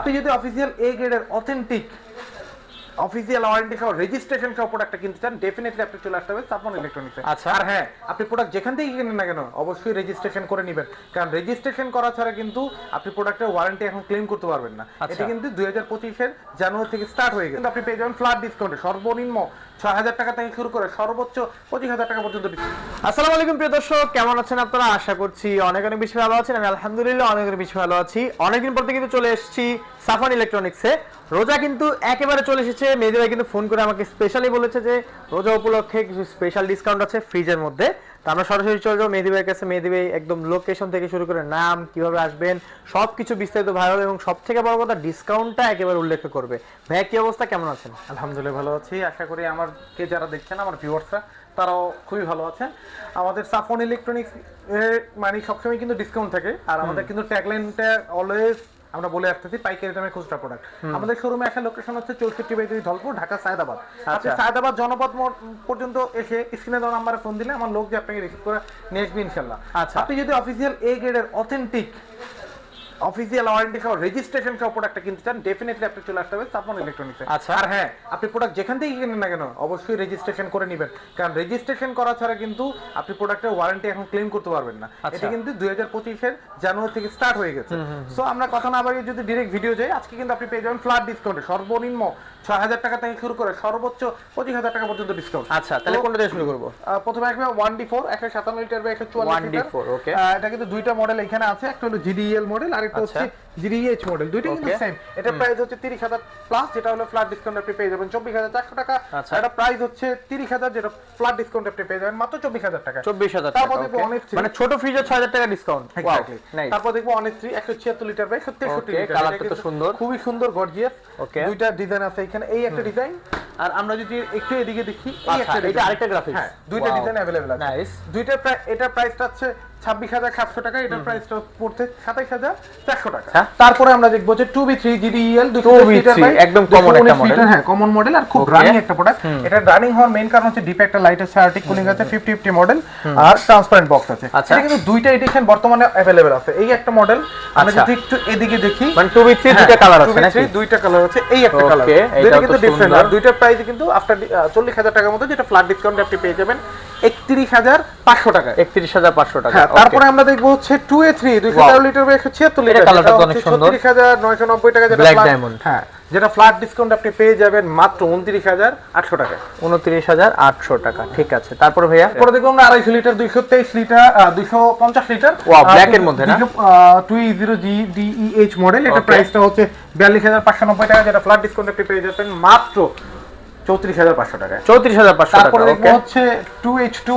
আপনি যদি official A গ্রেডের অথেন্টিক অফিসিয়াল ওয়ারেন্টি সহ রেজিস্ট্রেশন সহ প্রোডাক্টটা কিনতে চান ডেফিনেটলি আপনি চলে আসতে হবে সাপন ইলেকট্রনিক্সে আচ্ছা। আর হ্যাঁ আপনি প্রোডাক্ট যেখান থেকে কিনেন না কেন অবশ্যই রেজিস্ট্রেশন করে নেবেন। কারণ রেজিস্ট্রেশন করা ছাড়া কিন্তু আপনি প্রোডাক্টের ওয়ারেন্টি এখন ক্লেম করতে পারবেন না। আচ্ছা। এটা কিন্তু দুই হাজার পঁচিশের জানুয়ারি থেকে স্টার্ট হয়ে গেছে। আপনি পেয়ে যাবেন ফ্ল্যাট ডিসকাউন্টে সর্বনিম্ন ছয় হাজার টাকা থেকে শুরু করে সর্বোচ্চ পঁচিশ হাজার টাকা পর্যন্ত। আসসালামু আলাইকুম প্রিয় দর্শক। কেমন আছেন আপনারা? আশা করছি অনেক অনেক বেশি ভালো আছেন। আমি আলহামদুলিল্লাহ অনেক অনেক বেশি ভালো আছি। অনেকদিন পর থেকে কিন্তু চলে এসেছি সাফান ইলেকট্রনিক্সে রোজা কিন্তু একেবারে চলে এসেছে। মেহেদি ভাই কিন্তু ফোন করে আমাকে স্পেশালি বলেছে যে রোজা উপলক্ষে কিছু স্পেশাল ডিসকাউন্ট আছে ফ্রিজের মধ্যে। তো আমরা সরাসরি চলে যাব মেহেদি ভাইয়ের কাছে। মেহেদি ভাই একদম লোকেশন থেকে শুরু করে নাম কীভাবে আসবেন সব কিছু বিস্তারিত ভাইরাল এবং সব থেকে বড় কথা ডিসকাউন্টটা একেবারে উল্লেখ করবে। ভাইয়া কি অবস্থা? কেমন আছেন? আলহামদুলিল্লাহ ভালো আছি। আশা করি আমারকে যারা দেখছেন আমার ভিউয়ার্সরা তারাও খুবই ভালো আছে আমাদের সাফন ইলেকট্রনিক্স মানে সবসময় কিন্তু ডিসকাউন্ট থাকে। আর আমাদের কিন্তু ট্যাগলাইনটা অলওয়েজ আমরা বলে আসতেছি পাইকারি দামে খুচরা প্রোডাক্ট আমাদের শোরুমে আসার লোকেশন হচ্ছে চৌষট্টি বাই দুই ধলপুর ঢাকা সায়দাবাদ আপনি আচ্ছা। সায়দাবাদ জনপদ পর্যন্ত এসে স্ক্রিনে দেওয়া নাম্বারে ফোন দিলে আমার লোক যে আপনাকে রিসিভ করে নিয়ে আসবে ইনশাল্লাহ আচ্ছা। আপনি যদি অফিসিয়াল এ গ্রেডের অথেন্টিক অফিসিয়াল ওয়ারেন্টি সহ রেজিস্ট্রেশন সহ প্রোডাক্টটা কিনতে চান ডেফিনেটলি আপনি চলে আসতে হবে সাপন ইলেকট্রনিক্সে আচ্ছা। আর হ্যাঁ আপনি প্রোডাক্ট যেখান থেকে কিনেন না কেন অবশ্যই রেজিস্ট্রেশন করে নেবেন। কারণ রেজিস্ট্রেশন করা ছাড়া কিন্তু আপনি প্রোডাক্টের ওয়ারেন্টি এখন ক্লেম করতে পারবেন না। আচ্ছা। এটা কিন্তু দুই হাজার পঁচিশের জানুয়ারি থেকে স্টার্ট হয়ে গেছে। সো আমরা কথা না বাড়িয়ে যদি ডিরেক্ট ভিডিও যাই আজকে কিন্তু আপনি পেয়ে যাবেন ফ্ল্যাট ডিসকাউন্টে সর্বনিম্ন ছয় হাজার টাকা থেকে শুরু করে সর্বোচ্চ পঁচিশ হাজার টাকা পর্যন্ত ডিসকাউন্ট আচ্ছা তাহলে কোনটা দিয়ে শুরু করব? প্রথমে আসবে ওয়ান ডি ফোর একশো সাতান্ন লিটার বা একশো চুয়াল্লিশ 1D4, লিটার এটা কিন্তু দুইটা মডেল এখানে আছে। একটা হলো জিডিএল মডেল আর একটা আচ্ছা। হচ্ছে জিডিএইচ মডেল দুইটা কিন্তু. সেম এটা প্রাইস হচ্ছে তিরিশ হাজার প্লাস যেটা হলো ফ্ল্যাট ডিসকাউন্ট আপনি পেয়ে যাবেন চব্বিশ হাজার চারশো টাকা আচ্ছা। এটা প্রাইস হচ্ছে তিরিশ হাজার যেটা ফ্ল্যাট ডিসকাউন্ট আপনি পেয়ে যাবেন মাত্র চব্বিশ হাজার টাকা চব্বিশ হাজার তারপর টাকা দেখব অনেক মানে ছোট ফ্রিজে ছয় হাজার টাকা ডিসকাউন্ট. নাইস তারপর দেখব অনেক থ্রি একশো ছিয়াত্তর লিটার বা একশো লিটার colourটা এটা তো সুন্দর। খুবই সুন্দর গর্জিয়াস Okay. দুইটা ডিজাইন আছে এখানে এই একটা ডিজাইন আর আমরা যদি একটু এদিকে দেখি এই আচ্ছা, একটা এটা আরেকটা graphics? হ্যাঁ দুইটা ডিজাইন অ্যাভেলেবল আছে. দুইটার প্রায় এটার প্রাইসটা হচ্ছে ছাব্বিশ হাজার সাতশো টাকা এটার প্রাইসটা পড়তে সাতাইশ হাজার চারশো টাকা। হ্যাঁ। তারপরে আমরা দেখব যে two B three GDL 2B3, একদম common একটা model। হ্যাঁ কমন মডেল আর খুব রানিং একটা প্রোডাক্ট এটা রানিং হওয়ার মেইন কারণ হচ্ছে ডিপে একটা লাইট আছে আর্টিক কুলিং আছে ফিফটি ফিফটি মডেল আর ট্রান্সপারেন্ট বক্স আছে। আচ্ছা। এটা কিন্তু দুইটা এডিশন বর্তমানে অ্যাভেলেবেল আছে। এই একটা মডেল আমরা আচ্ছা। যদি একটু এদিকে দেখি মানে টু বি থ্রি দুইটা কালার আছে নাকি? দুইটা কালার আছে এই একটা কালার দুইটা কিন্তু ডিফারেন্ট আর দুইটার প্রাইস কিন্তু আফটার চল্লিশ হাজার টাকার মতো যেটা ফ্ল্যাট ডিসকাউন্ট আপনি পেয়ে যাবেন। একত্রিশ হাজার পাঁচশো টাকা একত্রিশ হাজার পাঁচশো টাকা হ্যাঁ তারপরে আমরা দেখব হচ্ছে টু এ থ্রি দুইশো তেরো লিটার একশো ছিয়াত্তর লিটার। ছত্রিশ হাজার নয়শো নব্বই টাকা flat- diamond। হ্যাঁ যেটা ফ্ল্যাট ডিসকাউন্ট আপনি পেয়ে যাবেন মাত্র উনত্রিশ হাজার আটশো টাকা উনত্রিশ হাজার আটশো টাকা ঠিক আছে। তারপরে ভাইয়া? পরে দেখব আমরা আড়াইশো লিটার দুইশো তেইশ লিটার দুইশো পঞ্চাশ লিটার। এর মধ্যে two zero G DEH model এটা প্রাইসটা হচ্ছে বিয়াল্লিশ হাজার পাঁচশো নব্বই টাকা যেটা ফ্ল্যাট ডিসকাউন্ট আপনি পেয়ে যাবেন মাত্র চৌত্রিশ হাজার পাঁচশো টাকা। চৌত্রিশ হাজার পাঁচশো টাকা তারপরে হচ্ছে two H two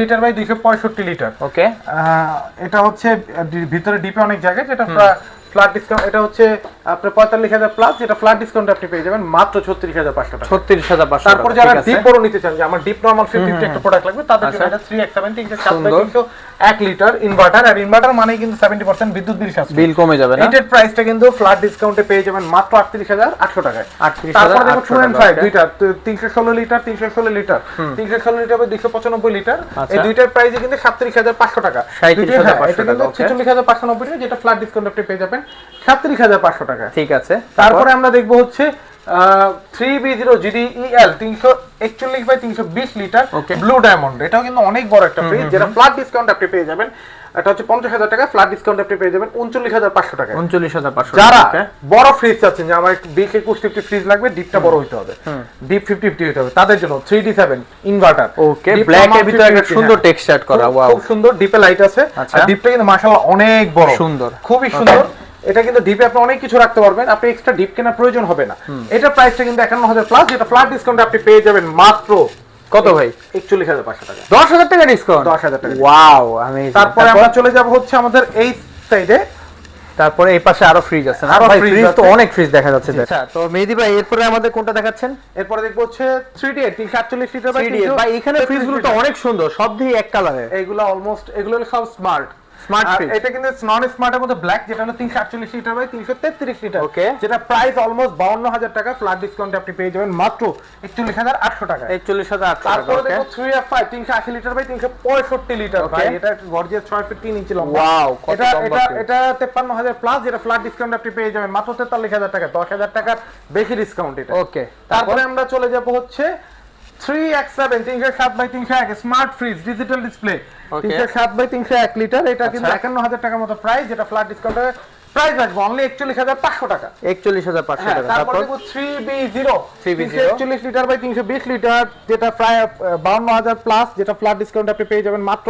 litre by দুইশো পঁয়ষট্টি লিটার। ওকে আহ, এটা হচ্ছে ভিতরে ডিপে অনেক জায়গায় যেটা ফ্ল্যাট ডিসকাউন্ট এটা হচ্ছে আপনার পঁয়তাল্লিশ হাজার প্লাস যেটা ফ্ল্যাট ডিসকাউন্ট আপনি পেয়ে যাবেন মাত্র ছত্রিশ হাজার পাঁচশো টাকা। ছত্রিশ হাজার পাঁচশো তারপর যারা ডিপ বড় নিতে চান যে আমার ডিপ নরমাল ফিফটি একটা প্রোডাক্ট লাগবে তাদের জন্য আচ্ছা। এটা থ্রি এক্স সেভেন তিনশো এক লিটার ইনভার্টার আর ইনভার্টার মানেই কিন্তু সেভেন্টি পার্সেন্ট বিদ্যুৎ বিল সাশ্রয়। বিল কমে যাবে না? এটার প্রাইসটা কিন্তু ফ্ল্যাট ডিসকাউন্টে পেয়ে যাবেন মাত্র আটত্রিশ হাজার আটশো টাকায়। 38,800 তারপর দেখো টু অ্যান্ড ফাইভ দুইটা তিনশো ষোলো লিটার তিনশো ষোলো লিটার তিনশো ষোলো লিটার দুইশো পঁচানব্বই লিটার এই আচ্ছা। দুইটার প্রাইসে কিন্তু সাতত্রিশ হাজার পাঁচশো টাকা। 37,500 দুইটাই, টাকা, এটা কিন্তু ছেচল্লিশ হাজার পাঁচশো নব্বই টাকা যেটা ফ্ল্যাট ডিসকাউন্ট আপনি পেয়ে যাবেন। হাজার পাঁচশো টাকা। ঠিক আছে। তারপরে আমরা দেখব হচ্ছে থ্রি বি জিরো তিনশো একচল্লিশ বাই তিনশো বিশ লিটার ব্লু ডায়মন্ড এটাও কিন্তু অনেক বড় একটা ফ্রিজ যেটা ফ্ল্যাট ডিসকাউন্ট আপনি পেয়ে যাবেন। এটা হচ্ছে পঞ্চাশ হাজার টাকা ফ্ল্যাট ডিসকাউন্ট আপনি পেয়ে যাবেন উনচল্লিশ হাজার পাঁচশো টাকা উনচল্লিশ হাজার পাঁচশো যারা বড় ফ্রিজ চাচ্ছেন যে আমার বিশ একুশ ফিফটি ফ্রিজ লাগবে ডিপটা বড় হইতে হবে। ডিপ ফিফটি ফিফটি হতে হবে। তাদের জন্য three D seven inverter okay black এর ভিতরে একটা সুন্দর টেক্সচার করা ওয়াও খুব সুন্দর ডিপে লাইট আছে। আচ্ছা। আর ডিপটা কিন্তু মাশাআল্লাহ অনেক বড়। সুন্দর। খুবই সুন্দর। এটা কিন্তু ডিপে আপনি অনেক কিছু রাখতে পারবেন আপনি এক্সট্রা ডিপ কেনার প্রয়োজন হবে না। এটা প্রাইসটা কিন্তু একান্ন হাজার প্লাস যেটা ফ্ল্যাট ডিসকাউন্ট আপনি পেয়ে যাবেন মাত্র কত ভাই? একচল্লিশ হাজার পাঁচশো টাকা। দশ হাজার টাকা ডিসকাউন্ট 10,000 টাকা। ওয়াও আমি তারপরে আমরা চলে যাব হচ্ছে আমাদের এই সাইডে তারপরে এই পাশে আরও ফ্রিজ আছে আরও ফ্রিজ তো অনেক ফ্রিজ দেখা যাচ্ছে আচ্ছা তো মেহেদি ভাই এরপরে আমাদের কোনটা দেখাচ্ছেন? এরপরে দেখব হচ্ছে থ্রি ডি তিনশো আটচল্লিশ লিটার বা 3D ভাই এখানে ফ্রিজগুলো তো অনেক সুন্দর সব দিয়ে এক কালারের এইগুলো অলমোস্ট এগুলো সব স্মার্ট Smart এটা কিন্তু নন স্মার্টের মধ্যে ব্ল্যাক যেটা হলো তিনশো আটচল্লিশ লিটার বাই তিনশো তেত্রিশ লিটার Okay. যেটা প্রাইস অলমোস্ট টাকা ফ্ল্যাট ডিসকাউন্টে আপনি পেয়ে যাবেন মাত্র একচল্লিশ হাজার আটশো টাকা একচল্লিশ হাজার আটশো তারপরে দেখো থ্রি এফ ফাইভ তিনশো আশি লিটার বাই তিনশো পঁয়ষট্টি লিটার ভাই। এটা গর্জিয়াস ছয় ফিট তিন ইঞ্চি লম্বা। Wow, এটা লম্বা এটা এটা তেপ্পান্ন হাজার প্লাস যেটা ফ্ল্যাট ডিসকাউন্ট আপনি পেয়ে যাবেন মাত্র তেতাল্লিশ হাজার টাকা দশ হাজার টাকার বেশি ডিসকাউন্ট এটা। ওকে তারপরে? আমরা চলে যাব হচ্ছে স্মার্ট ফ্রিজ ডিজিটাল ডিসপ্লে. তিনশো সাত বাই তিনশো এক লিটার এটা কিন্তু আচ্ছা। একান্ন হাজার টাকার মতো প্রাইস যেটা ফ্ল্যাট ডিসকাউন্টে প্রাইস আসবে অনলি একচল্লিশ হাজার পাঁচশো টাকা। একচল্লিশ হাজার পাঁচশো হ্যাঁ টাকা। তারপর? তারপর দেখো থ্রি বি জিরো 3B0 একচল্লিশ লিটার বাই তিনশো বিশ লিটার যেটা প্রায় বাউন্ন হাজার প্লাস যেটা ফ্ল্যাট ডিসকাউন্ট আপনি পেয়ে যাবেন মাত্র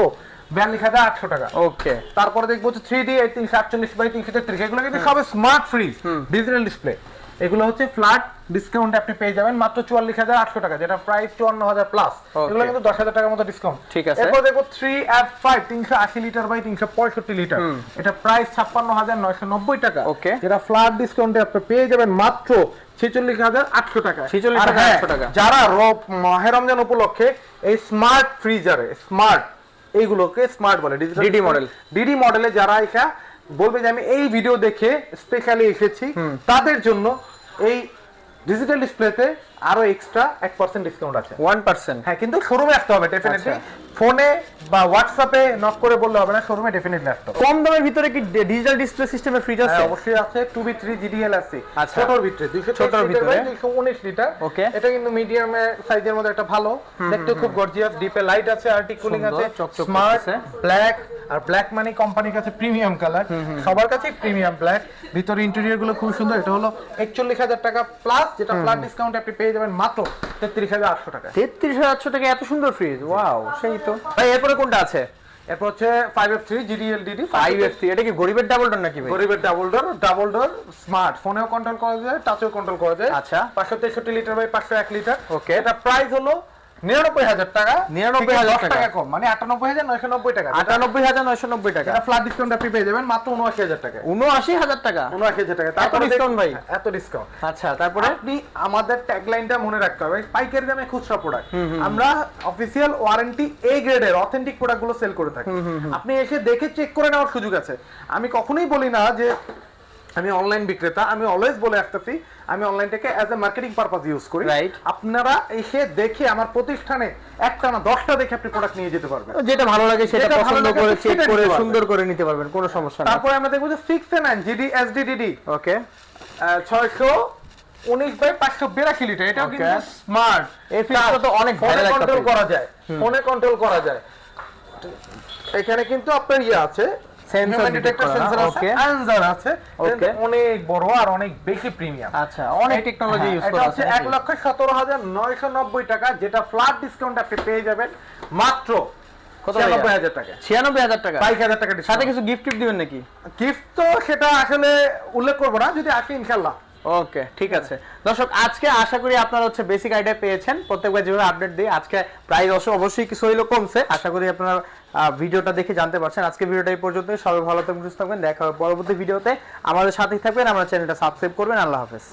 বিয়াল্লিশ হাজার আটশো টাকা। ওকে তারপরে দেখব থ্রি ডি তিনশো আটচল্লিশ বাই তিনশো তেত্রিশ এগুলো কিন্তু সব স্মার্ট ফ্রিজ ডিজিটাল ডিসপ্লে এগুলো হচ্ছে ফ্ল্যাট ডিসকাউন্ট আপনি পেয়ে যাবেন মাত্র চুয়াল্লিশ হাজার আটশো টাকা যেটা প্রাইস চুয়ান্ন হাজার প্লাস এগুলো কিন্তু দশ হাজার টাকার মতো ডিসকাউন্ট ঠিক আছে। এরপর দেখব থ্রি এফ ফাইভ তিনশো আশি লিটার বাই তিনশো পঁয়ষট্টি লিটার এটা প্রাইস ছাপ্পান্ন হাজার নয়শো নব্বই টাকা Okay. যেটা ফ্ল্যাট ডিসকাউন্টে আপনি পেয়ে যাবেন মাত্র ছেচল্লিশ হাজার আটশো টাকা 46,800 আর হ্যাঁ, টাকা। যারা রব- মাহে রমজান উপলক্ষে এই স্মার্ট ফ্রিজারে স্মার্ট এইগুলোকে স্মার্ট বলে ডিজিটাল DD model। ডিডি মডেলে যারা এটা বলবে যে আমি এই ভিডিও দেখে স্পেশালি এসেছি। তাদের জন্য এই ডিজিটাল ডিসপ্লেতে আরও এক্সট্রা এক পার্সেন্ট ডিসকাউন্ট আছে। ওয়ান পার্সেন্ট হ্যাঁ কিন্তু শোরুমে আসতে হবে ডেফিনেটলি আচ্ছা। ফোনে বা হোয়াটসঅ্যাপে নক করে বললে হবে না শোরুমে ডেফিনেটলি আসতে হবে। কম দামের ভিতরে কি ডিজিটাল ডিসপ্লে সিস্টেমের ফ্রিজ আছে? অবশ্যই আছে টু বি থ্রি জিডিএল আছে। ছোটর ভিতরে ছোটর ভিতরে। ভিতরে দুইশো উনিশ লিটার। Okay. এটা কিন্তু মিডিয়াম সাইজের মধ্যে একটা ভালো। দেখতে খুব গর্জিয়াস ডিপে লাইট আছে আর্টিক কুলিং আছে। স্মার্ট ব্ল্যাক আর ব্ল্যাক মানে কোম্পানির কাছে প্রিমিয়াম কালার সবার কাছে প্রিমিয়াম ব্ল্যাক ভিতরে ইন্টেরিয়রগুলো খুব সুন্দর এটা হলো একচল্লিশ হাজার টাকা প্লাস যেটা প্লাস ডিসকাউন্ট আপনি পেয়ে যাবেন মাত্র তেত্রিশ হাজার আটশো টাকা। তেত্রিশ হাজার আটশো টাকা এত সুন্দর ফ্রিজ ওয়াও সেই তো। ভাই এরপরে কোনটা আছে? এরপর হচ্ছে five F three GDL DD five F এটা কি গরিবের ডাবল ডোর নাকি গরিবের double door double door smart ফোনেও কন্ট্রোল করা যায় টাচেও কন্ট্রোল করা যায়। আচ্ছা। পাঁচশো তেষট্টি লিটার বাই পাঁচশো এক লিটার ওকে এটা প্রাইস হলো নিরানব্বই হাজার টাকা 99,000 থেকে 10 টাকা। কম মানে আটানব্বই হাজার নয়শো নব্বই টাকা। আটানব্বই হাজার নয়শো নব্বই টাকা। এটা ফ্ল্যাট ডিসকাউন্ট আপনি পেয়ে যাবেন মাত্র উনআশি হাজার টাকা। উনআশি হাজার টাকা? উনআশি হাজার টাকা। discount ভাই? এত ডিসকাউন্ট আচ্ছা তারপরে? আপনি আমাদের ট্যাগলাইনটা মনে রাখতে হবে পাইকারি দামে খুচরা প্রোডাক্ট আমরা অফিসিয়াল ওয়ারেন্টি এ গ্রেডের অথেন্টিক প্রোডাক্টগুলো সেল করে থাকি। আপনি এসে দেখে চেক করে নেওয়ার সুযোগ আছে। আমি কখনোই বলি না যে আমি অনলাইন বিক্রেতা আমি অলওয়েজ বলে আসতেছি আমি অনলাইনটাকে as a marketing purpose use করি। Right. আপনারা এসে দেখে আমার প্রতিষ্ঠানে একটা না দশটা দেখে আপনি প্রোডাক্ট নিয়ে যেতে পারবেন। যেটা ভালো লাগে সেটা পছন্দ করে চেক করে সুন্দর করে নিতে পারবেন কোনো সমস্যা নেই তারপরে আমরা দেখব যে six A nine GD SD DD okay ছয়শো উনিশ বাই পাঁচশো বিরাশি লিটার এটাও. কিন্তু স্মার্ট এই তো অনেক ফোনে কন্ট্রোল করা যায় ফোনে কন্ট্রোল করা যায়। এখানে কিন্তু আপনার ইয়ে আছে Sensor ডিটেক্টর sensor আছে, Okay. আছে। অনেক বড় আর অনেক বেশি প্রিমিয়াম আচ্ছা অনেক টেকনোলজি ইউজ করা আছে এক লক্ষ সতেরো হাজার নয়শো নব্বই টাকা যেটা ফ্ল্যাট ডিসকাউন্ট আপনি পেয়ে যাবেন মাত্র সাথে কিছু গিফট দিবেন নাকি? গিফট তো সেটা আসলে উল্লেখ করব না যদি আসে ইনশাল্লাহ। ওকে, ঠিক আছে। দর্শক, আজকে আশা করি আপনারা হচ্ছে বেসিক আইডিয়া পেয়েছেন। প্রত্যেকবার যেভাবে আপডেট দিই, আজকে প্রাইস অবশ্যই কিছু হইল কমছে। আশা করি আপনারা ভিডিওটা দেখে জানতে পারছেন। আজকে ভিডিওটা এই পর্যন্ত সবাই ভালো থাকবেন, সুস্থ থাকবেন। দেখা হবে পরবর্তী ভিডিওতে। আমাদের সাথেই থাকবেন। আমার চ্যানেলটা সাবস্ক্রাইব করবেন। আল্লাহ হাফেজ।